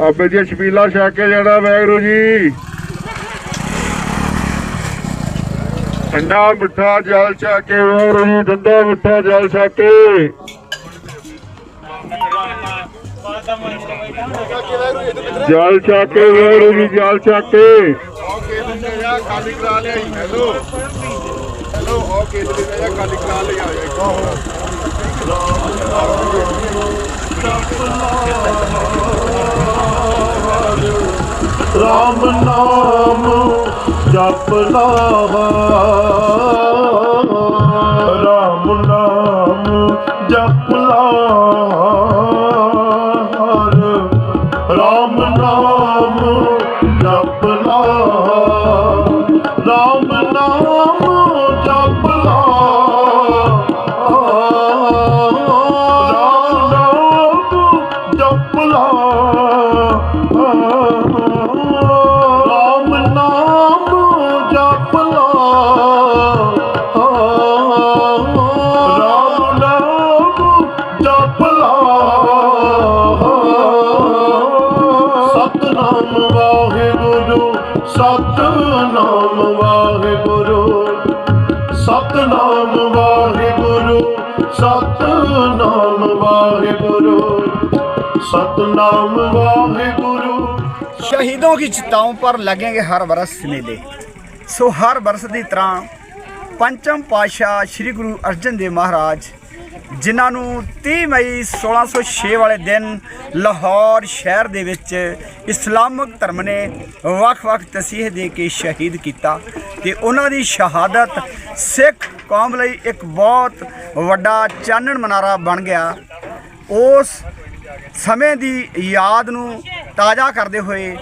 ਬਾਬੇ ਜੀ ਛਬੀਲਾ ਛਕ ਕੇ ਜਾਣਾ ਵੈਗਰੂ ਜੀ। ਠੰਡਾ ਮਿੱਠਾ ਜਲ ਛਕ ਕੇ ਵੈਗਰੂ ਜੀ, ਠੰਡਾ ਮਿੱਠਾ ਜਲ ਛਕ ਕੇ। ਜਲ ਛਕ ਕੇ ਵੈਗਰੂ ਜੀ, ਜਲ ਛਕ ਕੇ। ਖਾਲੀ ਕਰਾ ਲਿਆ ਹੈਲੋ। ਹੈਲੋ ਉਹ ਕੇਸ ਖਾਲੀ ਕਰਾ ਲਿਆ ਰਾਮ ਨਾਮ ਜਪ ਲਾ ਰਾਮ ਨਾਮ ਜਪ ਸਤਨਾਮ ਵਾਹਿਗੁਰੂ ਸਤਨਾਮ ਵਾਹਿਗੁਰੂ ਸਤਨਾਮ ਵਾਹਿਗੁਰੂ शहीदों की चिताओं पर लगेंगे हर बरस मेले सो हर बरस ਦੀ ਤਰ੍ਹਾਂ ਪੰਚਮ ਪਾਤਸ਼ਾਹ ਸ੍ਰੀ ਗੁਰੂ ਅਰਜਨ ਦੇਵ ਮਹਾਰਾਜ ਜਿਨ੍ਹਾਂ ਨੂੰ 30 ਮਈ 1606 ਵਾਲੇ ਦਿਨ ਲਾਹੌਰ ਸ਼ਹਿਰ ਦੇ ਵਿੱਚ ਇਸਲਾਮਿਕ ਧਰਮ ਨੇ ਵੱਖ-ਵੱਖ ਤਸੀਹ ਦੇ ਕੇ ਸ਼ਹੀਦ ਕੀਤਾ ਤੇ ਉਹਨਾਂ ਦੀ ਸ਼ਹਾਦਤ ਸਿੱਖ ਕੌਮ ਲਈ ਇੱਕ ਬਹੁਤ ਵੱਡਾ ਚਾਨਣ ਮਨਾਰਾ ਬਣ ਗਿਆ। ਉਸ ਸਮੇਂ ਦੀ ਯਾਦ ਨੂੰ ਤਾਜ਼ਾ ਕਰਦੇ ਹੋਏ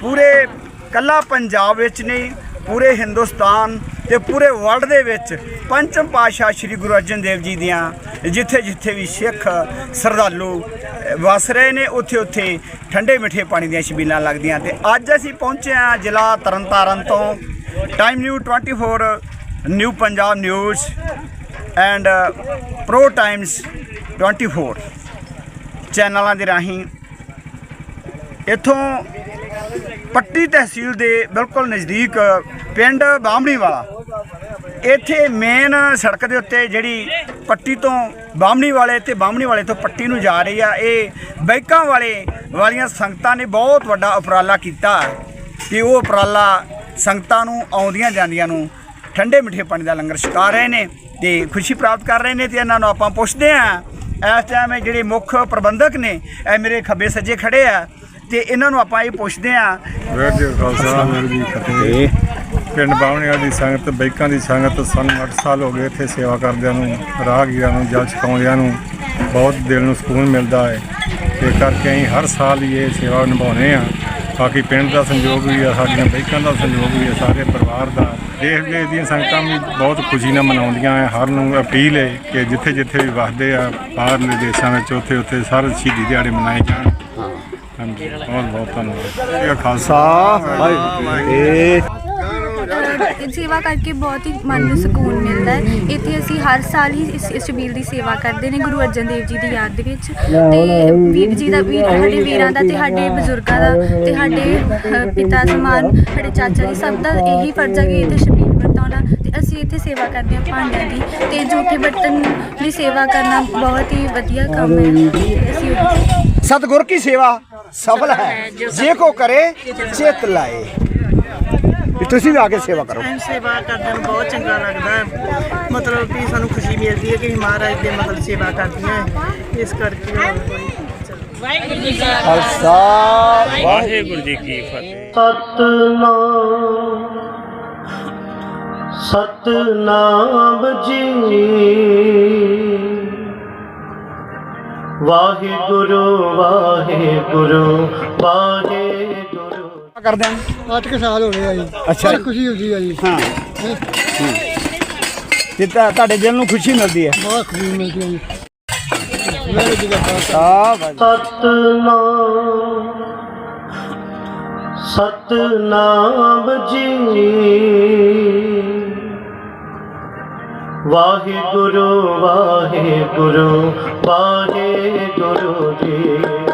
ਪੂਰੇ ਕੱਲਾ ਪੰਜਾਬ ਵਿੱਚ ਨਹੀਂ, ਪੂਰੇ ਹਿੰਦੁਸਤਾਨ ਤੇ ਪੂਰੇ ਵਰਲਡ ਦੇ ਵਿੱਚ ਪੰਚਮ ਪਾਤਸ਼ਾਹ ਸ੍ਰੀ ਗੁਰੂ ਅਰਜਨ ਦੇਵ ਜੀ ਦੀਆਂ ਜਿੱਥੇ ਜਿੱਥੇ ਵੀ ਸਿੱਖ ਸਰਦਾਲੂ ਅਹ, ਵਸ ਰਹੇ ਨੇ ਉੱਥੇ ਉੱਥੇ ਠੰਡੇ ਮਿੱਠੇ ਪਾਣੀ ਦੀਆਂ ਛਬੀਲਾਂ ਲੱਗਦੀਆਂ ਤੇ ਅੱਜ ਅਸੀਂ ਪਹੁੰਚੇ ਹਾਂ ਜ਼ਿਲ੍ਹਾ ਤਰਨਤਾਰਨ ਤੋਂ। Time new 24 new Punjab news and pro times 24 ਚੈਨਲਾਂ ਦੇ ਰਾਹੀਂ। ਇੱਥੋਂ ਪੱਟੀ ਤਹਿਸੀਲ ਦੇ ਬਿਲਕੁਲ ਨਜ਼ਦੀਕ ਪਿੰਡ ਬਾਹਮਣੀ ਵਾਲਾ ਇੱਥੇ ਮੇਨ ਸੜਕ ਦੇ ਉੱਤੇ ਜਿਹੜੀ ਪੱਟੀ ਤੋਂ ਬਾਹਮਣੀ ਵਾਲੇ ਤੇ ਬਾਹਮਣੀ ਵਾਲੇ ਤੋਂ ਪੱਟੀ ਨੂੰ ਜਾ ਰਹੀ ਆ, ਇਹ ਬਾਈਕਾਂ ਵਾਲੇ ਵਾਲੀਆਂ ਸੰਗਤਾਂ ਨੇ ਬਹੁਤ ਵੱਡਾ ਉਪਰਾਲਾ ਕੀਤਾ ਕਿ ਉਹ ਉਪਰਾਲਾ ਸੰਗਤਾਂ ਨੂੰ ਆਉਂਦੀਆਂ ਜਾਂਦੀਆਂ ਨੂੰ ਠੰਡੇ ਮਿੱਠੇ ਪਾਣੀ ਦਾ ਲੰਗਰ ਛਕਾ ਰਹੇ ਨੇ ਤੇ ਖੁਸ਼ੀ ਪ੍ਰਾਪਤ ਕਰ ਰਹੇ ਨੇ ਤੇ ਇਹਨਾਂ ਨੂੰ ਆਪਾਂ ਪੁੱਛਦੇ ਆਂ ਇਸ ਟਾਈਮ ਜਿਹੜੇ ਮੁੱਖ ਪ੍ਰਬੰਧਕ ਨੇ, ਇਹ ਮੇਰੇ ਖੱਬੇ ਸੱਜੇ ਖੜੇ ਆ ਤੇ ਇਹਨਾਂ ਨੂੰ ਆਪਾਂ ਇਹ ਪੁੱਛਦੇ ਆਂ ਵੈਗਰੂ ਖਾਲਸਾ ਵੈਗਰੂ ਜੀ ਫਤਿਹ। ਪਿੰਡ ਬਾਵਣੀਆਂ ਦੀ ਸੰਗਤ ਬਾਈਕਾਂ ਦੀ ਸੰਗਤ ਸਾਨੂੰ 8 ਸਾਲ ਹੋ ਗਏ ਇੱਥੇ ਸੇਵਾ ਕਰਦਿਆਂ ਨੂੰ ਰਾਹਗੀਰਾਂ ਨੂੰ ਜਲ ਛਕਾਉਂਦਿਆਂ ਨੂੰ ਬਹੁਤ ਦਿਲ ਨੂੰ ਸਕੂਨ ਮਿਲਦਾ ਹੈ। ਤੇ ਕਰਕੇ ਅਸੀਂ ਹਰ ਸਾਲ ਹੀ ਇਹ ਸੇਵਾ ਨਿਭਾਉਂਦੇ ਆ ਬਾਕੀ ਪਿੰਡ ਦਾ ਸੰਯੋਗ ਵੀ ਆ ਸਾਡੀਆਂ ਬਾਈਕਾਂ ਦਾ ਸੰਯੋਗ ਵੀ ਆ ਸਾਰੇ ਪਰਿਵਾਰ ਦਾ। ਦੇਸ਼ ਵਿਦੇਸ਼ ਦੀਆਂ ਸੰਗਤਾਂ ਵੀ ਬਹੁਤ ਖੁਸ਼ੀ ਨਾਲ ਮਨਾਉਂਦੀਆਂ ਹੈ ਹਰ ਨੂੰ ਅਪੀਲ ਹੈ ਕਿ ਜਿੱਥੇ ਜਿੱਥੇ ਵੀ ਵਸਦੇ ਆ ਬਾਹਰਲੇ ਦੇਸ਼ਾਂ ਵਿੱਚ ਉੱਥੇ ਉੱਥੇ ਸਾਰੇ ਸ਼ਹੀਦੀ ਦਿਹਾੜੇ ਮਨਾਏ ਜਾਣ। ਹਾਂਜੀ ਬਹੁਤ ਬਹੁਤ ਧੰਨਵਾਦ ਇਹ ਖਾਲਸਾ ਇਹ ਅਹ ਸੇਵਾ ਕਰਕੇ ਬਹੁਤ ਹੀ ਮਨ ਨੂੰ ਸਕੂਨ ਮਿਲਦਾ ਹੈ। ਇੱਥੇ ਅਸੀਂ ਹਰ ਸਾਲ ਹੀ ਇਸ ਇਸ ਸ਼ਬੀਲ ਦੀ ਸੇਵਾ ਕਰਦੇ ਨੇ ਗੁਰੂ ਅਰਜਨ ਦੇਵ ਜੀ ਦੀ ਯਾਦ ਦੇ ਵਿੱਚ। ਤੇ ਵੀਰ ਜੀ ਦਾ ਵੀ ਸਾਡੇ ਵੀਰਾਂ ਦਾ ਤੇ ਸਾਡੇ ਬਜ਼ੁਰਗਾਂ ਦਾ ਤੇ ਸਾਡੇ ਅਹ, ਪਿਤਾ ਸਮਾਨ ਸਾਡੇ ਚਾਚਾ ਜੀ ਸਭ ਦਾ ਇਹੀ ਫਰਜ਼ ਹੈ ਕਿ ਇੱਥੇ ਸ਼ਬੀਲ ਵਰਤਾਉਣਾ। ਤੇ ਅਸੀਂ ਇੱਥੇ ਸੇਵਾ ਕਰਦੇ ਹਾਂ ਭਾਂਡਿਆਂ ਦੀ। ਤੇ ਜੂਠੇ ਬਰਤਨ ਦੀ ਸੇਵਾ ਕਰਨਾ ਬਹੁਤ ਹੀ ਵਧੀਆ ਕੰਮ ਹੈ। ਤੇ ਅਸੀਂ ਉਹ ਸਤਿਗੁਰ ਕੀ ਸੇਵਾ? ਸਫਲ ਹੈ। ਜੇ ਕੋ ਕਰੇ ਚਿਤ ਤੁਸੀਂ ਵੀ ਆ ਕੇ ਸੇਵਾ ਕਰੋ। ਸੇਵਾ ਕਰਦੇ ਨੂੰ ਬਹੁਤ ਚੰਗਾ ਲੱਗਦਾ ਹੈ। ਮਤਲਬ ਕਿ ਸਾਨੂੰ ਖੁਸ਼ੀ ਮਿਲਦੀ ਹੈ ਕਿ ਅਸੀਂ ਮਹਾਰਾਜ ਦੇ ਮਤਲਬ ਸੇਵਾ ਕਰਦੀਆਂ ਹੈ। ਇਸ ਕਰਕੇ ਖਾਲਸਾ। ਵਾਹਿਗੁਰੂ ਜੀ ਕੀ ਫਤਿਹ। ਸਤਨਾਮ ਸਤਨਾਮ ਜੀ। ਵਾਹਿਗੁਰੂ ਵਾਹਿਗੁਰੂ ਵਾਹਿਗੁਰੂ। ਕਰਦੇ ਆਂ। ਅੱਠ ਕੁ ਸਾਲ ਹੋ ਗਏ ਆ ਜੀ। ਅੱਛਾ। ਬੜੀ ਖੁਸ਼ੀ ਹੁੰਦੀ ਆ ਜੀ। ਹਾਂ। ਤੇ ਤਾਂ ਤੁਹਾਡੇ ਦਿਲ ਨੂੰ ਖੁਸ਼ੀ ਮਿਲਦੀ ਹੈ ਬਹੁਤ ਖੁਸ਼ੀ ਮਿਲਦੀ ਆ ਜੀ। ਵਾਹਿਗੁਰੂ ਜੀ ਦਾ ਖਾਲਸਾ ਆ ਭਾਈ ਸਤਨਾਮ ਸਤਨਾਮ ਜੀ। ਵਾਹਿਗੁਰੂ ਵਾਹਿਗੁਰੂ ਵਾਹਿਗੁਰੂ ਜੀ।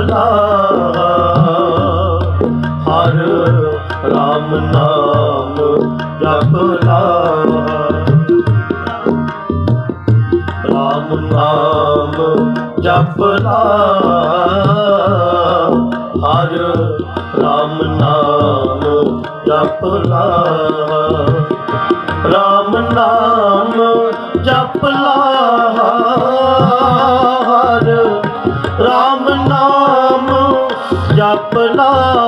ਜਪ ਹਰ ਰਾਮ ਨਾਮ ਜਪ Hello.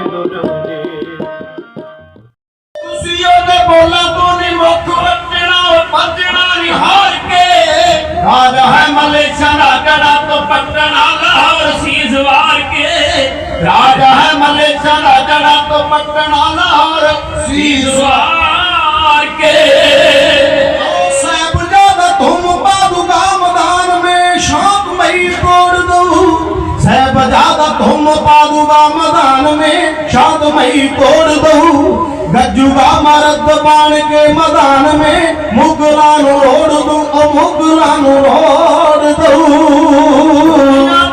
गज्जूगा मैदान में शांतमयी तोड़ दऊ गज्जूगा मरद बाण के मैदान में मुगला नु रोड़ दू ओ मुगला नु रोड़ दऊ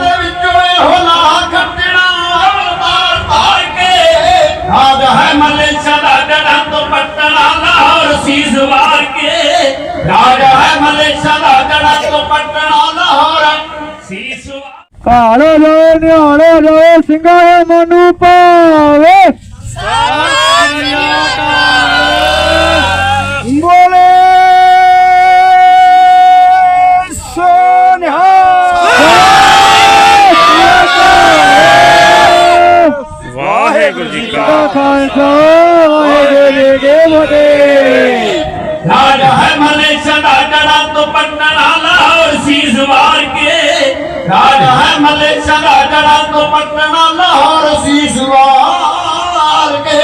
ਲਾਹੌਰ ਸੀਸ ਵਾਰ ਕੇ। ਰਾਜ ਹੈ ਮੱਲੇ ਸਦਾ ਜੜਾ ਤੋਂ ਪਟਣਾ ਲਾਹੌਰ ਸੀਸ ਵਾਰ ਕੇ।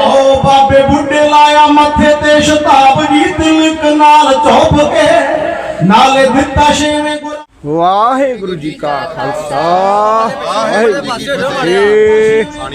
ਓ ਬਾਬੇ ਬੁੱਢੇ ਲਾਇਆ ਮੱਥੇ ਤੇ ਸ਼ਤਾਬ ਜੀ ਤਿਲਕ ਨਾਲ ਚੁੱਪ ਕੇ। ਨਾਲੇ ਦਿੱਤਾ ਛੇਵੇਂ ਗੁਰ ਵਾਹਿਗੁਰੂ ਜੀ ਕਾ ਖਾਲਸਾ। ਵਾਹਿਗੁਰੂ ਜੀ ਕੀ ਫਤਿਹ।